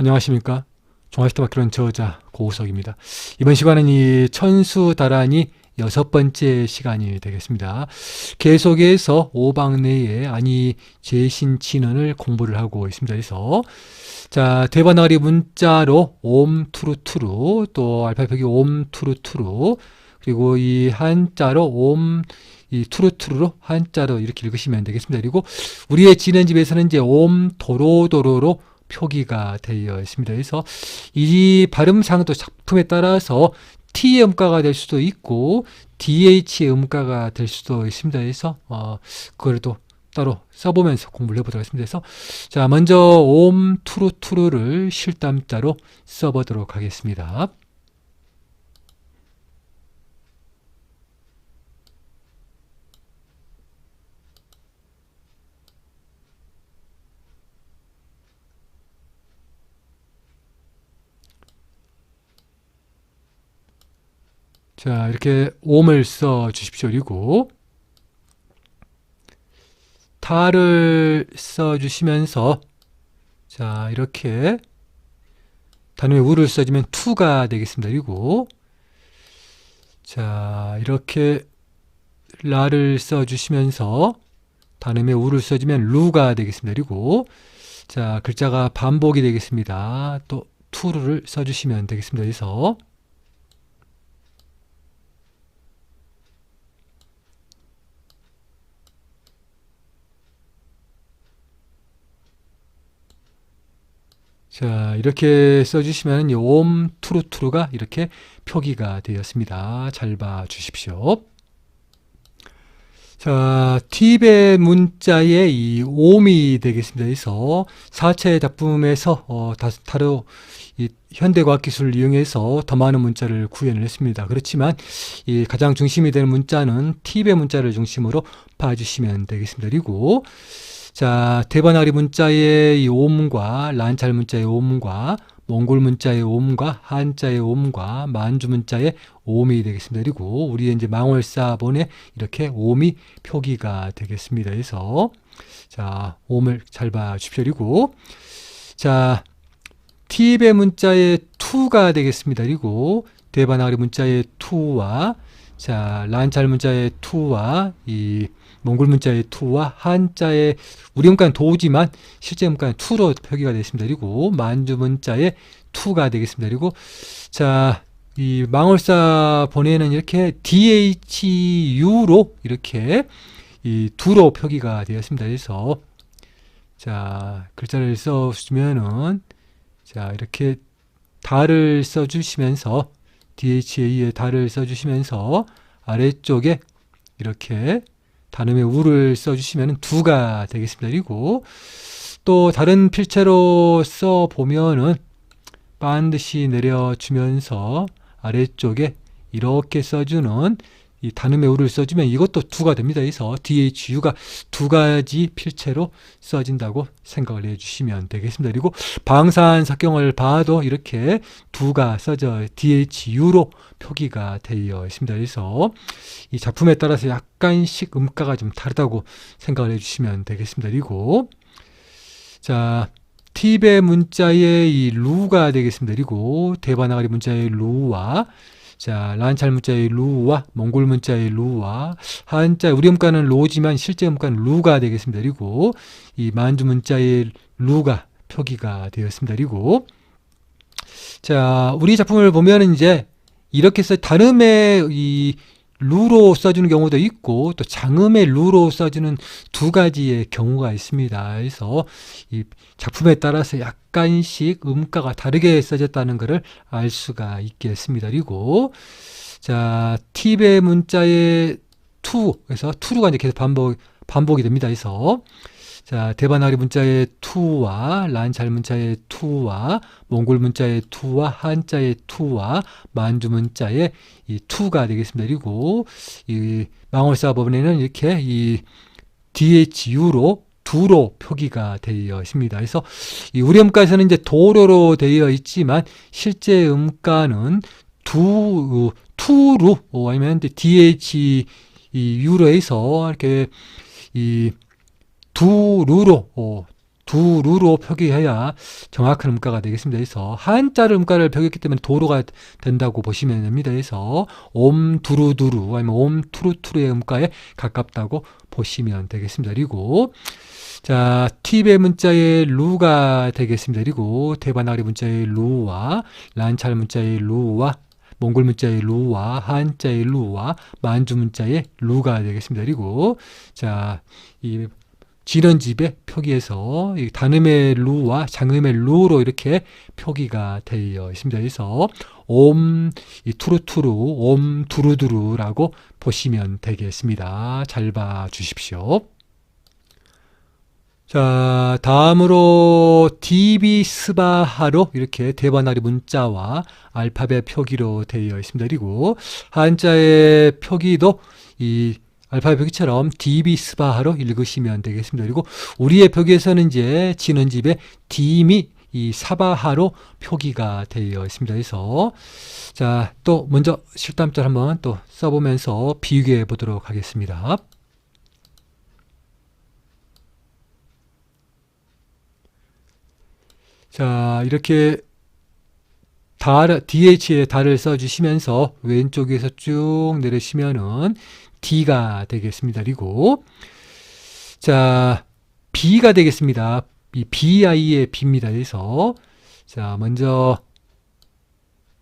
안녕하십니까. 종합시대학교론 저자 고우석입니다. 이번 시간은 이 천수다란이 여섯 번째 시간이 되겠습니다. 계속해서 오방 내에 아니 제신친언을 공부를 하고 있습니다. 그래서 자 대바나리 문자로 옴투루투루 또 알파벳이 옴투루투루 그리고 이 한자로 옴 이 투루투루로 한자로 이렇게 읽으시면 되겠습니다. 그리고 우리의 지는 집에서는 이제 옴 도로도로로 표기가 되어 있습니다. 그래서 이 발음상도 작품에 따라서 T의 음가가 될 수도 있고 DH의 음가가 될 수도 있습니다. 그래서 어 그걸 또 따로 써보면서 공부를 해보도록 하겠습니다. 자 먼저 옴 투루 투루를 실담자로 써보도록 하겠습니다. 자, 이렇게 옴을 써 주십시오. 그리고 타를 써 주시면서 자, 이렇게 단어에 우를 써주면 투가 되겠습니다. 그리고 자, 이렇게 라를 써 주시면서 단음에 우를 써주면 루가 되겠습니다. 그리고 자, 글자가 반복이 되겠습니다. 또 투를 써 주시면 되겠습니다. 그래서 자, 이렇게 써주시면 옴 투루투루가 이렇게 표기가 되었습니다. 잘 봐 주십시오. 자, 팁의 문자에 이 옴이 되겠습니다. 그래서 4차의 작품에서 어, 다, 다루 이 현대과학 기술을 이용해서 더 많은 문자를 구현을 했습니다. 그렇지만 이 가장 중심이 되는 문자는 팁의 문자를 중심으로 봐주시면 되겠습니다. 그리고 자, 대바나리 문자의 이 옴과 란찰 문자의 옴과 몽골 문자의 옴과 한자의 옴과 만주 문자의 옴이 되겠습니다. 그리고 우리의 이제 망월사본에 이렇게 옴이 표기가 되겠습니다. 그래서 자, 옴을 잘 봐 주십시오. 그리고 자, 팁의 문자의 투가 되겠습니다. 그리고 대바나리 문자의 투와 자, 란찰 문자의 투와 이 몽골 문자의 투와 한자의 우리 문자는 도지만 실제 문자는 투로 표기가 되겠습니다. 그리고 만주 문자의 투가 되겠습니다. 그리고 자, 이 망월사 본에는 이렇게 DHU로 이렇게 이 두로 표기가 되었습니다. 그래서 자, 글자를 써 주면은 자, 이렇게 달을 써 주시면서 DHA의 달을 써 주시면서 아래쪽에 이렇게 단음의 우를 써주시면 두가 되겠습니다. 그리고 또 다른 필체로 써 보면은 반드시 내려주면서 아래쪽에 이렇게 써주는 이 단음의 우를 써주면 이것도 두가 됩니다. 그래서 DHU가 두 가지 필체로 써진다고 생각을 해주시면 되겠습니다. 그리고 방산삭경을 봐도 이렇게 두가 써져 DHU로 표기가 되어 있습니다. 그래서 이 작품에 따라서 약간씩 음가가 좀 다르다고 생각을 해주시면 되겠습니다. 그리고 자 팁의 문자의 이 루가 되겠습니다. 그리고 대바나가리 문자의 루와 자, 란찰 문자의 루와 몽골 문자의 루와 한자 우리 음가는 로지만 실제 음가는 루가 되겠습니다. 그리고 이 만주 문자의 루가 표기가 되었습니다. 그리고 자, 우리 작품을 보면은 이제 이렇게 써 단음의 이 루로 써주는 경우도 있고 또 장음의 루로 써주는 두 가지의 경우가 있습니다. 그래서 이 작품에 따라서 약간씩 음가가 다르게 써졌다는 것을 알 수가 있겠습니다. 그리고 자 팁의 문자의 투 그래서 투루가 이제 계속 반복 반복이 됩니다. 그래서 자, 대바나리 문자의 투와 란잘 문자의 투와 몽골 문자의 투와 한자의 투와 만주 문자의 이 투가 되겠습니다. 그리고 이 망월사 법원에는 이렇게 이 DHU로 두로 표기가 되어 있습니다. 그래서 이 우리 음가에서는 이제 도로로 되어 있지만 실제 음가는 두 투로 아니면 DH 이 유로에서 이렇게 이 두 루로 어, 두 루로 표기해야 정확한 음가가 되겠습니다. 그래서 한자를 음가를 표기했기 때문에 도로가 된다고 보시면 됩니다. 그래서 옴 두루두루 아니면 옴 투루투루의 음가에 가깝다고 보시면 되겠습니다. 그리고 자, 팁의 문자의 루가 되겠습니다. 그리고 대바나리 문자의 루와 란찰 문자의 루와 몽골 문자의 루와 한자의 루와 만주 문자의 루가 되겠습니다. 그리고 자, 이 진원집의 표기에서 이 단음의 루와 장음의 루로 이렇게 표기가 되어 있습니다. 그래서 옴, 이 투루투루, 옴 두루두루라고 보시면 되겠습니다. 잘 봐 주십시오. 자, 다음으로 DB 스바하로 이렇게 대바나리 문자와 알파벳 표기로 되어 있습니다. 그리고 한자의 표기도 이 알파벳 표기처럼 DB 스바하로 읽으시면 되겠습니다. 그리고 우리의 표기에서는 이제 진원집에 D미 이 사바하로 표기가 되어 있습니다. 그래서 자, 또 먼저 실담절 한번 또 써보면서 비교해 보도록 하겠습니다. 자, 이렇게 달, DH에 달을 써주시면서 왼쪽에서 쭉 내리시면은 D가 되겠습니다. 그리고 자, B가 되겠습니다. 이 BI의 B입니다. 그래서 자, 먼저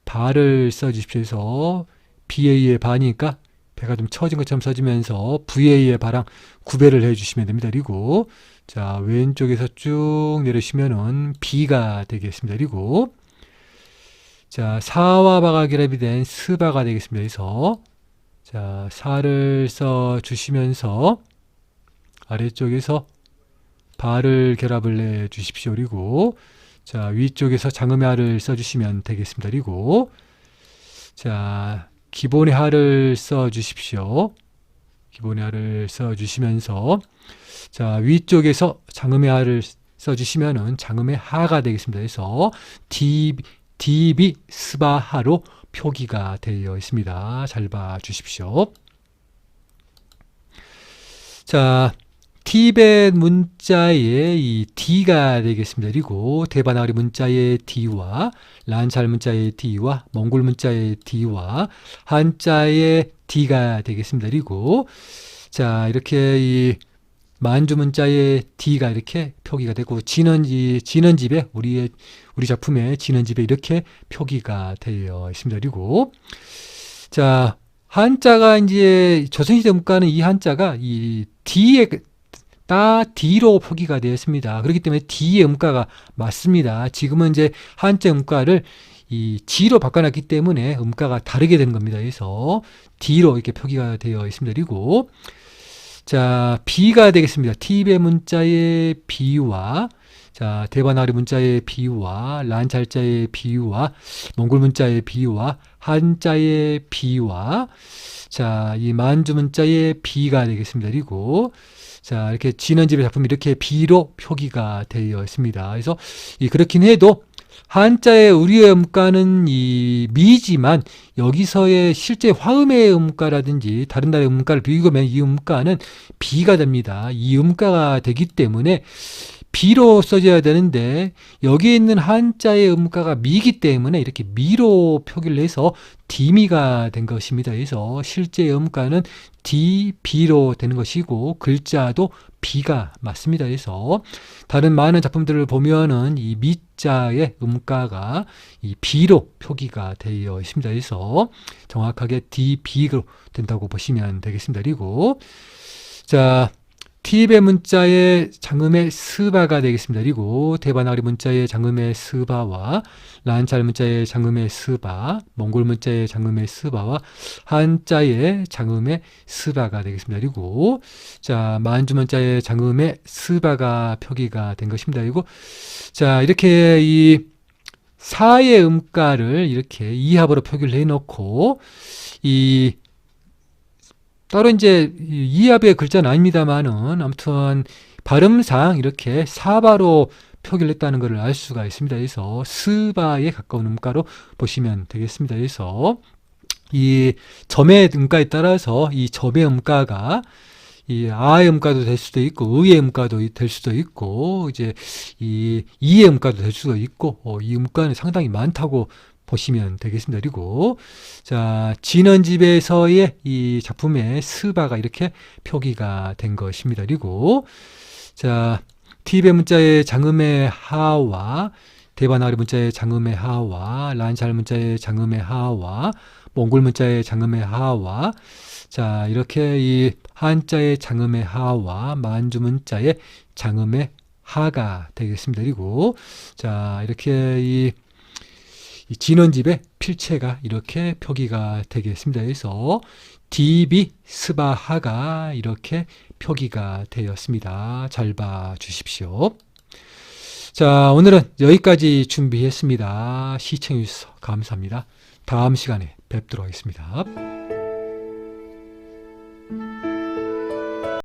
발을 써주십시오. 그래서 BA의 바니까 배가 좀 처진 것처럼 써주면서 VA의 바랑 구별을 해주시면 됩니다. 그리고 자 왼쪽에서 쭉 내리시면은 B가 되겠습니다. 그리고 자 사와 바가 결합이 된 스바가 되겠습니다. 그래서 자 사를 써 주시면서 아래쪽에서 바를 결합을 내 주십시오. 그리고 자 위쪽에서 장음의 하를 써 주시면 되겠습니다. 그리고 자 기본의 하를 써 주십시오. 기본의 하를 써 주시면서 자 위쪽에서 장음의 하를 써 주시면은 장음의 하가 되겠습니다. 그래서 D, DB 스바하로 표기가 되어 있습니다. 잘 봐 주십시오. 자, 티벳 문자의 이 D가 되겠습니다. 그리고 대바나리 문자의 D와 란찰 문자의 D와 몽골 문자의 D와 한자의 D가 되겠습니다. 그리고 자 이렇게 이 만주 문자의 D가 이렇게 표기가 되고 진원지 진원집에 우리의 우리 작품의 진원집에 이렇게 표기가 되어 있습니다. 그리고 자 한자가 이제 조선시대 문과는 이 한자가 이 D에 따 D로 표기가 되었습니다. 그렇기 때문에 D의 음가가 맞습니다. 지금은 이제 한자 음가를 이 G로 바꿔놨기 때문에 음가가 다르게 되는 겁니다. 그래서 D로 이렇게 표기가 되어 있습니다. 그리고 자 B가 되겠습니다. T입의 문자의 B와 자 대바나리 문자의 B와 란찰자의 B와 몽골 문자의 B와 한자의 B와 자 이 만주 문자의 B가 되겠습니다. 그리고 자, 이렇게 진원집의 작품이 이렇게 비로 표기가 되어 있습니다. 그래서 이 그렇긴 해도 한자의 우리의 음가는 이 미지만 여기서의 실제 화음의 음가라든지 다른 나라의 음가를 비교하면 이 음가는 비가 됩니다. 이 음가가 되기 때문에 비로 써져야 되는데 여기에 있는 한자의 음가가 미기 때문에 이렇게 미로 표기를 해서 디미가 된 것입니다. 그래서 실제 음가는 디, 비로 되는 것이고 글자도 비가 맞습니다. 그래서 다른 많은 작품들을 보면은 이 미 자의 음가가 이 비로 표기가 되어 있습니다. 그래서 정확하게 디, 비로 된다고 보시면 되겠습니다. 그리고 자 티입의 문자의 장음의 스바가 되겠습니다. 그리고 대바나리 문자의 장음의 스바와 란찰 문자의 장음의 스바, 몽골 문자의 장음의 스바와 한자의 장음의 스바가 되겠습니다. 그리고 자 만주 문자의 장음의 스바가 표기가 된 것입니다. 그리고 자 이렇게 이 사의 음가를 이렇게 이합으로 표기를 해놓고 이 따로 이제 이합의 글자는 아닙니다만은 아무튼 발음상 이렇게 사바로 표기를 했다는 것을 알 수가 있습니다. 그래서 스바에 가까운 음가로 보시면 되겠습니다. 그래서 이 점의 음가에 따라서 이 점의 음가가 이 아의 음가도 될 수도 있고 의의 음가도 이- 될 수도 있고 이제 이 이의 음가도 될 수도 있고 어, 이 음가는 상당히 많다고 보시면 되겠습니다. 그리고 자 진원집에서의 이 작품의 스바가 이렇게 표기가 된 것입니다. 그리고 자 티베 문자의 장음의 하와 대바나리 문자의 장음의 하와 란샬 문자의 장음의 하와 몽골 문자의 장음의 하와 자 이렇게 이 한자의 장음의 하와 만주 문자의 장음의 하가 되겠습니다. 그리고 자 이렇게 이, 이 진원집의 필체가 이렇게 표기가 되겠습니다. 그래서 디비 스바하가 이렇게 표기가 되었습니다. 잘 봐 주십시오. 자, 오늘은 여기까지 준비했습니다. 시청해주셔서 감사합니다. 다음 시간에 뵙도록 하겠습니다.